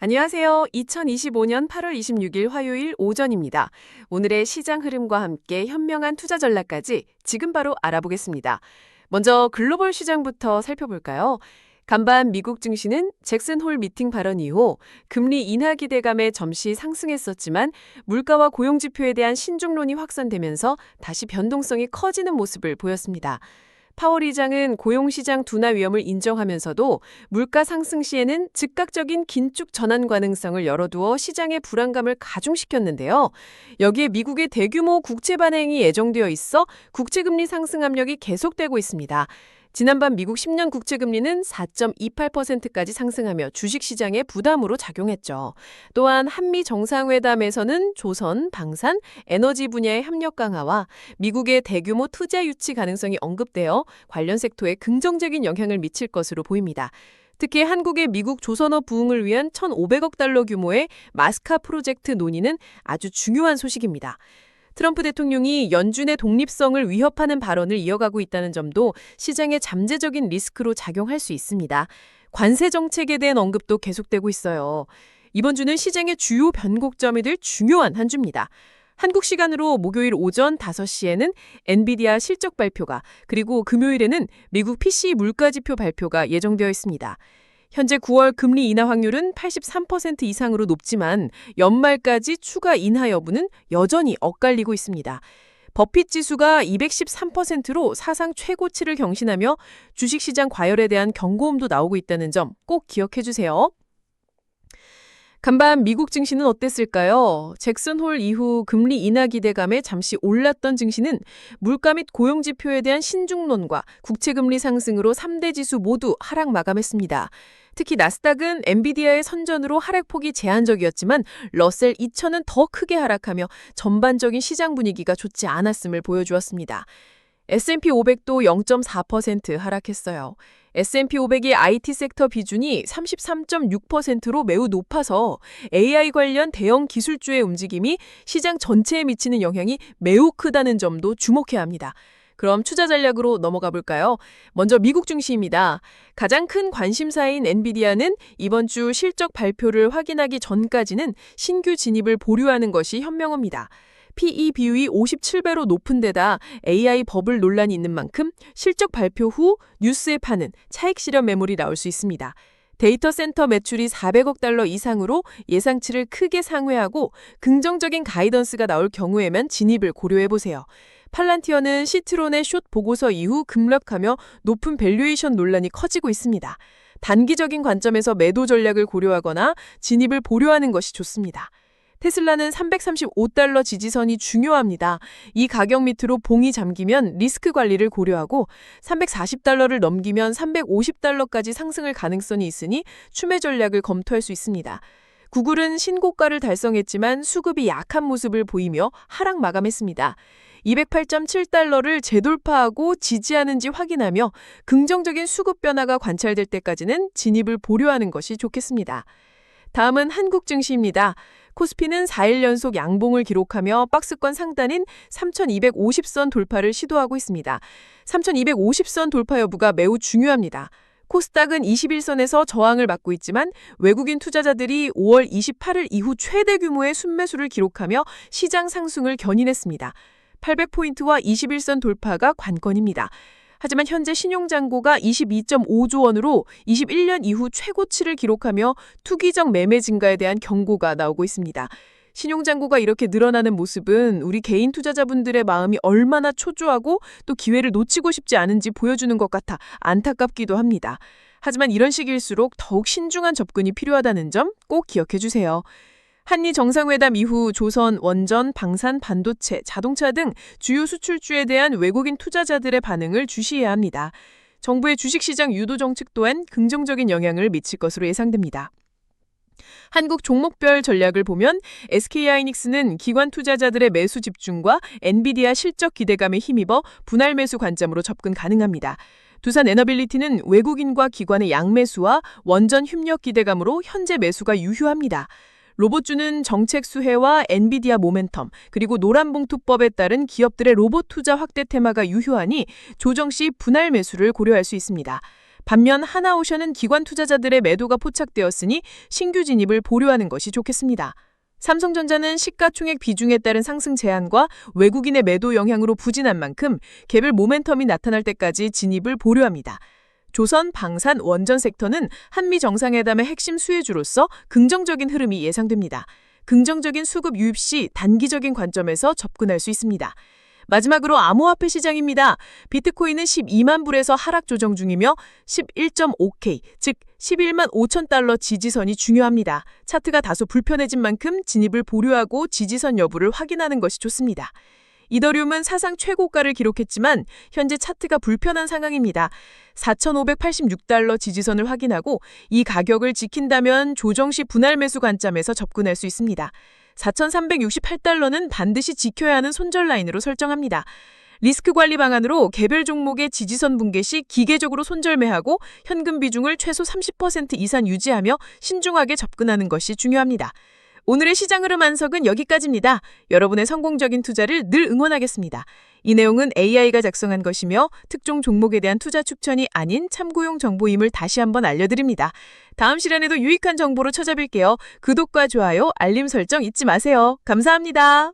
안녕하세요. 2025년 8월 26일 화요일 오전입니다. 오늘의 시장 흐름과 함께 현명한 투자 전략까지 지금 바로 알아보겠습니다. 먼저 글로벌 시장부터 살펴볼까요? 간밤 미국 증시는 잭슨 홀 미팅 발언 이후 금리 인하 기대감에 점시 상승했었지만 물가와 고용 지표에 대한 신중론이 확산되면서 다시 변동성이 커지는 모습을 보였습니다. 파월 의장은 고용시장 둔화 위험을 인정하면서도 물가 상승 시에는 즉각적인 긴축 전환 가능성을 열어두어 시장의 불안감을 가중시켰는데요. 여기에 미국의 대규모 국채 발행이 예정되어 있어 국채금리 상승 압력이 계속되고 있습니다. 지난밤 미국 10년 국채 금리는 4.28%까지 상승하며 주식시장에 부담으로 작용했죠. 또한 한미 정상회담에서는 조선, 방산, 에너지 분야의 협력 강화와 미국의 대규모 투자 유치 가능성이 언급되어 관련 섹터에 긍정적인 영향을 미칠 것으로 보입니다. 특히 한국의 미국 조선업 부흥을 위한 1,500억 달러 규모의 마스카 프로젝트 논의는 아주 중요한 소식입니다. 트럼프 대통령이 연준의 독립성을 위협하는 발언을 이어가고 있다는 점도 시장의 잠재적인 리스크로 작용할 수 있습니다. 관세 정책에 대한 언급도 계속되고 있어요. 이번 주는 시장의 주요 변곡점이 될 중요한 한 주입니다. 한국 시간으로 목요일 오전 5시에는 엔비디아 실적 발표가 그리고 금요일에는 미국 PC 물가지표 발표가 예정되어 있습니다. 현재 9월 금리 인하 확률은 83% 이상으로 높지만 연말까지 추가 인하 여부는 여전히 엇갈리고 있습니다. 버핏 지수가 213%로 사상 최고치를 경신하며 주식시장 과열에 대한 경고음도 나오고 있다는 점 꼭 기억해 주세요. 간밤 미국 증시는 어땠을까요? 잭슨 홀 이후 금리 인하 기대감에 잠시 올랐던 증시는 물가 및 고용 지표에 대한 신중론과 국채 금리 상승으로 3대 지수 모두 하락 마감했습니다. 특히 나스닥은 엔비디아의 선전으로 하락폭이 제한적이었지만 러셀 2000은 더 크게 하락하며 전반적인 시장 분위기가 좋지 않았음을 보여주었습니다. S&P 500도 0.4% 하락했어요. S&P 500의 IT 섹터 비중이 33.6%로 매우 높아서 AI 관련 대형 기술주의 움직임이 시장 전체에 미치는 영향이 매우 크다는 점도 주목해야 합니다. 그럼 투자 전략으로 넘어가 볼까요? 먼저 미국 증시입니다. 가장 큰 관심사인 엔비디아는 이번 주 실적 발표를 확인하기 전까지는 신규 진입을 보류하는 것이 현명합니다. PE 비율이 57배로 높은 데다 AI 버블 논란이 있는 만큼 실적 발표 후 뉴스에 파는 차익 실현 매물이 나올 수 있습니다. 데이터 센터 매출이 400억 달러 이상으로 예상치를 크게 상회하고 긍정적인 가이던스가 나올 경우에만 진입을 고려해 보세요. 팔란티어는 시트론의 숏 보고서 이후 급락하며 높은 밸류에이션 논란이 커지고 있습니다. 단기적인 관점에서 매도 전략을 고려하거나 진입을 보류하는 것이 좋습니다. 테슬라는 335달러 지지선이 중요합니다. 이 가격 밑으로 봉이 잠기면 리스크 관리를 고려하고 340달러를 넘기면 350달러까지 상승할 가능성이 있으니 추매 전략을 검토할 수 있습니다. 구글은 신고가를 달성했지만 수급이 약한 모습을 보이며 하락 마감했습니다. 208.7달러를 재돌파하고 지지하는지 확인하며 긍정적인 수급 변화가 관찰될 때까지는 진입을 보류하는 것이 좋겠습니다. 다음은 한국 증시입니다. 코스피는 4일 연속 양봉을 기록하며 박스권 상단인 3,250선 돌파를 시도하고 있습니다. 3,250선 돌파 여부가 매우 중요합니다. 코스닥은 21선에서 저항을 받고 있지만 외국인 투자자들이 5월 28일 이후 최대 규모의 순매수를 기록하며 시장 상승을 견인했습니다. 800포인트와 21선 돌파가 관건입니다. 하지만 현재 신용잔고가 22.5조 원으로 21년 이후 최고치를 기록하며 투기적 매매 증가에 대한 경고가 나오고 있습니다. 신용잔고가 이렇게 늘어나는 모습은 우리 개인 투자자분들의 마음이 얼마나 초조하고 또 기회를 놓치고 싶지 않은지 보여주는 것 같아 안타깝기도 합니다. 하지만 이런 시기일수록 더욱 신중한 접근이 필요하다는 점 꼭 기억해 주세요. 한미 정상회담 이후 조선, 원전, 방산, 반도체, 자동차 등 주요 수출주에 대한 외국인 투자자들의 반응을 주시해야 합니다. 정부의 주식시장 유도 정책 또한 긍정적인 영향을 미칠 것으로 예상됩니다. 한국 종목별 전략을 보면 SK하이닉스는 기관 투자자들의 매수 집중과 엔비디아 실적 기대감에 힘입어 분할 매수 관점으로 접근 가능합니다. 두산 에너빌리티는 외국인과 기관의 양매수와 원전 협력 기대감으로 현재 매수가 유효합니다. 로봇주는 정책 수혜와 엔비디아 모멘텀, 그리고 노란봉투법에 따른 기업들의 로봇 투자 확대 테마가 유효하니 조정 시 분할 매수를 고려할 수 있습니다. 반면 하나오션은 기관 투자자들의 매도가 포착되었으니 신규 진입을 보류하는 것이 좋겠습니다. 삼성전자는 시가총액 비중에 따른 상승 제한과 외국인의 매도 영향으로 부진한 만큼 개별 모멘텀이 나타날 때까지 진입을 보류합니다. 조선, 방산, 원전 섹터는 한미 정상회담의 핵심 수혜주로서 긍정적인 흐름이 예상됩니다. 긍정적인 수급 유입 시 단기적인 관점에서 접근할 수 있습니다. 마지막으로 암호화폐 시장입니다. 비트코인은 12만 불에서 하락 조정 중이며 11.5K, 즉 11만 5천 달러 지지선이 중요합니다. 차트가 다소 불편해진 만큼 진입을 보류하고 지지선 여부를 확인하는 것이 좋습니다. 이더리움은 사상 최고가를 기록했지만 현재 차트가 불편한 상황입니다. 4,586달러 지지선을 확인하고 이 가격을 지킨다면 조정 시 분할 매수 관점에서 접근할 수 있습니다. 4,368달러는 반드시 지켜야 하는 손절 라인으로 설정합니다. 리스크 관리 방안으로 개별 종목의 지지선 붕괴 시 기계적으로 손절매하고 현금 비중을 최소 30% 이상 유지하며 신중하게 접근하는 것이 중요합니다. 오늘의 시장 흐름 안석은 여기까지입니다. 여러분의 성공적인 투자를 늘 응원하겠습니다. 이 내용은 AI가 작성한 것이며 특정 종목에 대한 투자 추천이 아닌 참고용 정보임을 다시 한번 알려드립니다. 다음 시간에도 유익한 정보로 찾아뵐게요. 구독과 좋아요, 알림 설정 잊지 마세요. 감사합니다.